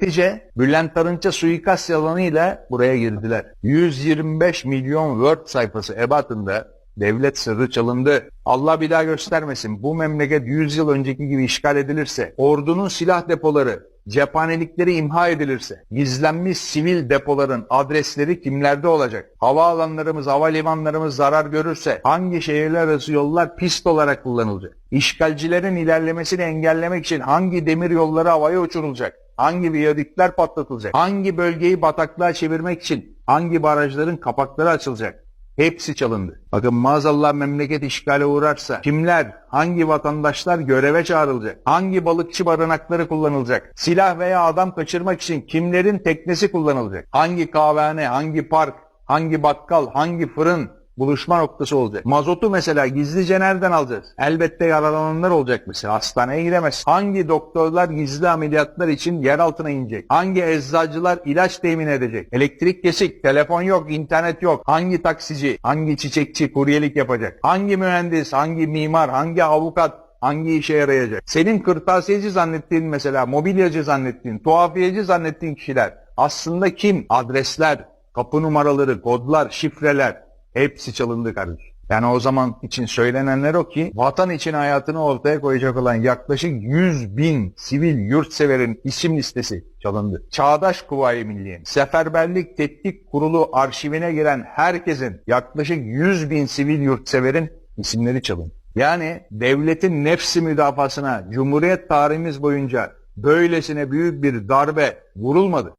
Netice Bülent Arınç'a suikast yalanıyla buraya girdiler. 125 milyon Word sayfası ebatında devlet sırrı çalındı. Allah bir daha göstermesin. Bu memleket 100 yıl önceki gibi işgal edilirse, ordunun silah depoları, cephanelikleri imha edilirse, gizlenmiş sivil depoların adresleri kimlerde olacak? Havaalanlarımız, havalimanlarımız zarar görürse hangi şehirler arası yollar pist olarak kullanılacak? İşgalcilerin ilerlemesini engellemek için hangi demir yolları havaya uçurulacak? Hangi viyadükler patlatılacak? Hangi bölgeyi bataklığa çevirmek için hangi barajların kapakları açılacak? Hepsi çalındı. Bakın maazallah memleket işgale uğrarsa kimler, hangi vatandaşlar göreve çağrılacak? Hangi balıkçı barınakları kullanılacak? Silah veya adam kaçırmak için kimlerin teknesi kullanılacak? Hangi kahvehane, hangi park, hangi bakkal, hangi fırın buluşma noktası olacak? Mazotu mesela gizlice nereden alacağız? Elbette yaralananlar olacak mesela. Hastaneye gidemez. Hangi doktorlar gizli ameliyatlar için yer altına inecek? Hangi eczacılar ilaç temin edecek? Elektrik kesik, telefon yok, internet yok. Hangi taksici, hangi çiçekçi kuryelik yapacak? Hangi mühendis, hangi mimar, hangi avukat, hangi işe yarayacak? Senin kırtasiyeci zannettiğin mesela, mobilyacı zannettiğin, tuhafiyeci zannettiğin kişiler aslında kim? Adresler, kapı numaraları, kodlar, şifreler hepsi çalındı kardeşim. Yani o zaman için söylenenler o ki vatan için hayatını ortaya koyacak olan yaklaşık 100 bin sivil yurtseverin isim listesi çalındı. Çağdaş Kuvayi Milliye, Seferberlik Tetkik Kurulu arşivine giren herkesin yaklaşık 100 bin sivil yurtseverin isimleri çalındı. Yani devletin nefsi müdafasına Cumhuriyet tarihimiz boyunca böylesine büyük bir darbe vurulmadı.